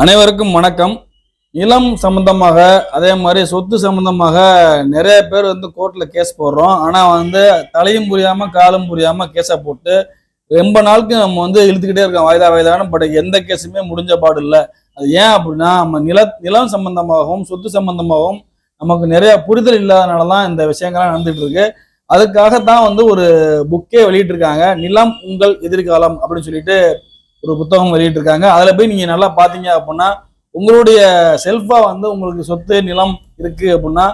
அனைவருக்கும் வணக்கம். நிலம் சம்பந்தமாக அதே மாதிரி சொத்து சம்பந்தமாக நிறைய பேர் வந்து கோர்ட்டில் கேஸ் போடுறோம். ஆனால் வந்து தலையும் புரியாமல் காலும் புரியாமல் கேஸை போட்டு ரொம்ப நாளுக்கு நம்ம வந்து இழுத்துக்கிட்டே இருக்கோம். வயதா வயதான பட் எந்த கேஸுமே முடிஞ்ச பாடு இல்லை. அது ஏன் அப்படின்னா நம்ம நில நிலம் சம்பந்தமாகவும் சொத்து சம்பந்தமாகவும் நமக்கு நிறைய புரிதல் இல்லாதனால தான் இந்த விஷயங்கள்லாம் நடந்துட்டு இருக்கு அதுக்காகத்தான் வந்து ஒரு புக்கே வெளியிட்டிருக்காங்க. நிலம் உங்கள் எதிர்காலம் அப்படின்னு சொல்லிட்டு ஒரு புத்தகம் வெளியிட்டிருக்காங்க. அதில் போய் நீங்கள் நல்லா பார்த்தீங்க அப்படின்னா உங்களுடைய செல்ஃபாக வந்து உங்களுக்கு சொத்து நிலம் இருக்கு அப்படின்னா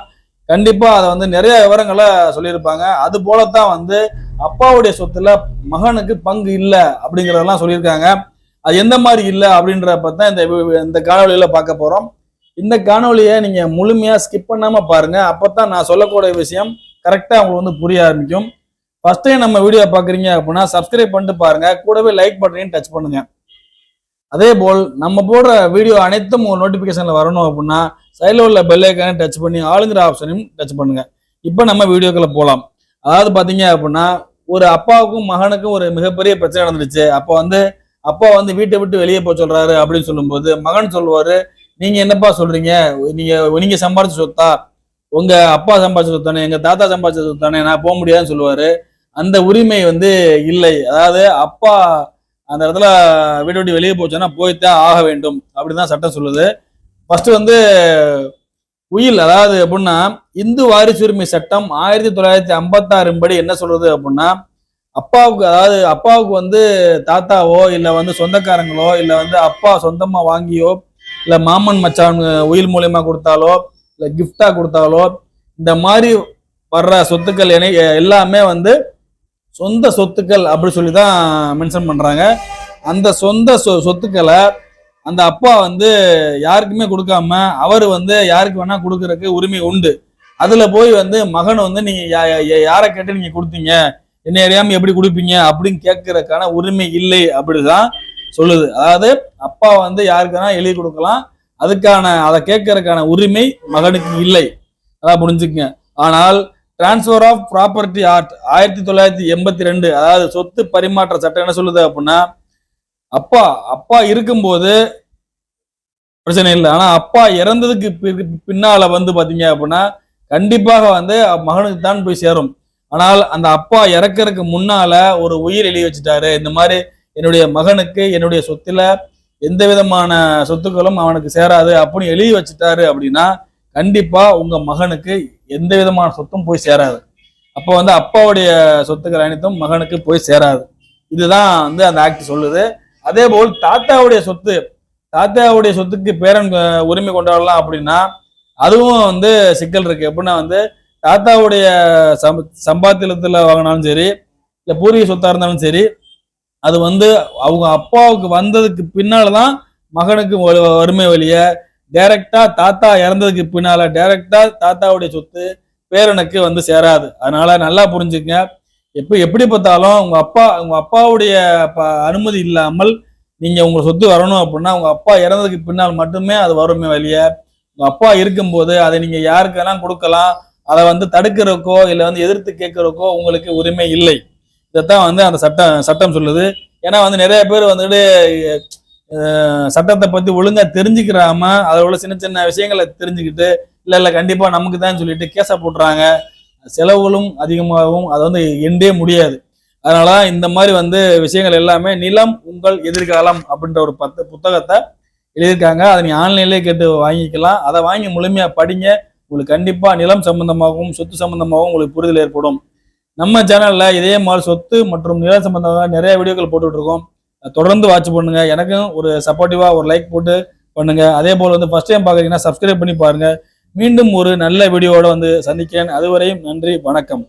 கண்டிப்பாக அதை வந்து நிறைய விவரங்களை சொல்லியிருப்பாங்க. அது போலத்தான் வந்து அப்பாவுடைய சொத்துல மகனுக்கு பங்கு இல்லை அப்படிங்கிறதெல்லாம் சொல்லியிருக்காங்க. அது எந்த மாதிரி இல்லை அப்படின்றப்ப தான் இந்த இந்த காணொலியில் பார்க்க போகிறோம் இந்த காணொலியை நீங்கள் முழுமையாக ஸ்கிப் பண்ணாமல் பாருங்க. அப்போ தான் நான் சொல்லக்கூடிய விஷயம் கரெக்டாக உங்களுக்கு வந்து புரிய ஆரம்பிக்கும். ஃபர்ஸ்ட் டைம் நம்ம வீடியோ பார்க்குறீங்க அப்படின்னா சப்ஸ்கிரைப் பண்ணிட்டு பாருங்க. கூடவே லைக் பட்டனையும் டச் பண்ணுங்க. அதே போல் நம்ம போடுற வீடியோ அனைத்தும் ஒரு நோட்டிஃபிகேஷனில் வரணும் அப்படின்னா சைடில் உள்ள பெல் டச் பண்ணி ஆளுங்கிற ஆப்ஷனையும் டச் பண்ணுங்க. இப்போ நம்ம வீடியோக்களை போகலாம் அதாவது பார்த்தீங்க அப்படின்னா ஒரு அப்பாவுக்கும் மகனுக்கும் ஒரு மிகப்பெரிய பிரச்சனை நடந்துருச்சு அப்போ வந்து அப்பா வந்து வீட்டை விட்டு வெளியே போக சொல்றாரு அப்படின்னு சொல்லும்போது மகன் சொல்லுவாரு நீங்க என்னப்பா சொல்றீங்க? நீங்க நீங்க சம்பாதிச்ச சொத்தா? உங்க அப்பா சம்பாதிச்ச சொத்தானே? எங்க தாத்தா சம்பாதிச்ச சொத்தானே? நான் போக முடியாதுன்னு சொல்லுவாரு. அந்த உரிமை வந்து இல்லை. அதாவது அப்பா அந்த இடத்துல வீட்டை விட்டு வெளியே போச்சோன்னா போய்த்தான் ஆக வேண்டும் அப்படிதான் தான் சட்டம் சொல்லுது. ஃபர்ஸ்ட் வந்து உயில் அதாவது எப்படின்னா இந்து வாரிசுரிமை சட்டம் ஆயிரத்தி தொள்ளாயிரத்தி ஐம்பத்தாறின் படி என்ன சொல்றது அப்படின்னா அப்பாவுக்கு அதாவது அப்பாவுக்கு வந்து தாத்தாவோ இல்லை வந்து சொந்தக்காரங்களோ இல்லை வந்து அப்பா சொந்தமாக வாங்கியோ இல்லை மாமன் மச்சான் உயில் மூலயமா கொடுத்தாலோ இல்லை gift-ஆ கொடுத்தாலோ இந்த மாதிரி வர்ற சொத்துக்கள் என எல்லாமே வந்து சொந்த சொத்துக்கள் அப்படி சொல்லி தான் மென்ஷன் பண்ணுறாங்க அந்த சொந்த சொ- சொத்துக்களை அந்த அப்பா வந்து யாருக்குமே கொடுக்காம அவர் வந்து யாருக்கு வேணா கொடுக்கறதுக்கு உரிமை உண்டு. அதில் போய் வந்து மகன் வந்து நீங்கள் யா- யாரை கேட்டு நீங்கள் கொடுத்தீங்க? என்ன அறியாமல் எப்படி கொடுப்பீங்க? அப்படின்னு கேட்கறதுக்கான உரிமை இல்லை அப்படிதான் சொல்லுது. அதாவது அப்பா வந்து யாருக்கான எழுதி கொடுக்கலாம். அதுக்கான அதை கேட்கறதுக்கான உரிமை மகனுக்கு இல்லை. அதான் புரிஞ்சுக்கங்க. ஆனால் டிரான்ஸ்ஃபர் ஆஃப் ப்ராப்பர்ட்டி ஆர்ட் ஆயிரத்தி தொள்ளாயிரத்தி எண்பத்தி ரெண்டு அதாவது சொத்து பரிமாற்ற சட்டம் என்ன சொல்லுது அப்படின்னா அப்பா அப்பா இருக்கும்போது பிரச்சனை இல்லை. ஆனால் அப்பா இறந்ததுக்கு பின்னால் பின்னால வந்து பார்த்தீங்க அப்படின்னா கண்டிப்பாக வந்து மகனுக்கு தான் போய் சேரும். ஆனால் அந்த அப்பா இறக்கிறதுக்கு முன்னால ஒரு உயிர் எழுதி வச்சுட்டாரு. இந்த மாதிரி என்னுடைய மகனுக்கு என்னுடைய சொத்துல எந்த விதமான சொத்துக்களும் அவனுக்கு சேராது அப்படின்னு எழுதி வச்சுட்டாரு அப்படின்னா கண்டிப்பா உங்க மகனுக்கு எந்த விதமான சொத்தும் போய் சேராது. அப்போ வந்து அப்பாவுடைய சொத்துக்கள் அனைத்தும் மகனுக்கு போய் சேராது. இதுதான் வந்து அந்த ஆக்ட் சொல்லுது. அதே போல் தாத்தாவுடைய சொத்து தாத்தாவுடைய சொத்துக்கு பேரன் உரிமை கொண்டாடலாம் அப்படின்னா அதுவும் வந்து சிக்கல் இருக்கு. எப்படின்னா வந்து தாத்தாவுடைய சம் சம்பாத்தியத்தில் வாங்கினாலும் சரி இல்லை பூர்வீக சொத்தாக இருந்தாலும் சரி அது வந்து அவங்க அப்பாவுக்கு வந்ததுக்கு பின்னால் தான் மகனுக்கு வ- வறுமை வழியை டைரக்டா தாத்தா இறந்ததுக்கு பின்னால டைரக்டா தாத்தாவுடைய சொத்து பேரனுக்கு வந்து சேராது. அதனால நல்லா புரிஞ்சுக்கங்க. எப்போ எப்படி பார்த்தாலும் உங்க அப்பா உங்க அப்பாவுடைய ப- அனுமதி இல்லாமல் நீங்க உங்க சொத்து வரணும் அப்படின்னா உங்க அப்பா இறந்ததுக்கு பின்னால் மட்டுமே அது வருமே வழிய உங்க அப்பா இருக்கும்போது அதை நீங்க யாருக்கெல்லாம் கொடுக்கலாம் அதை வந்து தடுக்கிறக்கோ இல்லை வந்து எதிர்த்து கேட்கறதுக்கோ உங்களுக்கு உரிமை இல்லை. இதைத்தான் வந்து அந்த சட்டம் சட்டம் சொல்லுது. ஏன்னா வந்து நிறைய பேர் வந்துட்டு சட்டத்தை பத்தி ஒழுங்கா தெரிஞ்சுக்கிறாம அதில் உள்ள சின்ன சின்ன விஷயங்களை தெரிஞ்சுக்கிட்டு இல்ல இல்ல கண்டிப்பா நமக்கு தான் சொல்லிட்டு கேஸை போட்டுறாங்க. செலவுகளும் அதிகமாகவும் அது வந்து எண்டே முடியாது. அதனால இந்த மாதிரி வந்து விஷயங்கள் எல்லாமே நிலம் உங்கள் எதிர்காலம் அப்படின்ற ஒரு பத்து புத்தகத்தை எழுதியிருக்காங்க. அதை நீ ஆன்லைன்லேயே கேட்டு வாங்கிக்கலாம். அதை வாங்கி முழுமையா படிங்க. உங்களுக்கு கண்டிப்பா நிலம் சம்பந்தமாகவும் சொத்து சம்பந்தமாகவும் உங்களுக்கு புரிதல் ஏற்படும். நம்ம சேனல்ல இதே மாதிரி சொத்து மற்றும் நிலம் சம்பந்தமாக நிறைய வீடியோக்கள் போட்டுட்ருக்கோம் இருக்கோம். தொடர்ந்து வாட்ச் பண்ணுங்க. எனக்கும் ஒரு சப்போர்ட்டிவா ஒரு லைக் போட்டு பண்ணுங்க. அதே போல் வந்து ஃபர்ஸ்ட் டைம் பார்க்குறீங்கன்னா சப்ஸ்கிரைப் பண்ணி பாருங்க. மீண்டும் ஒரு நல்ல வீடியோவோட வந்து சந்திக்கிறேன். அதுவரையும் நன்றி வணக்கம்.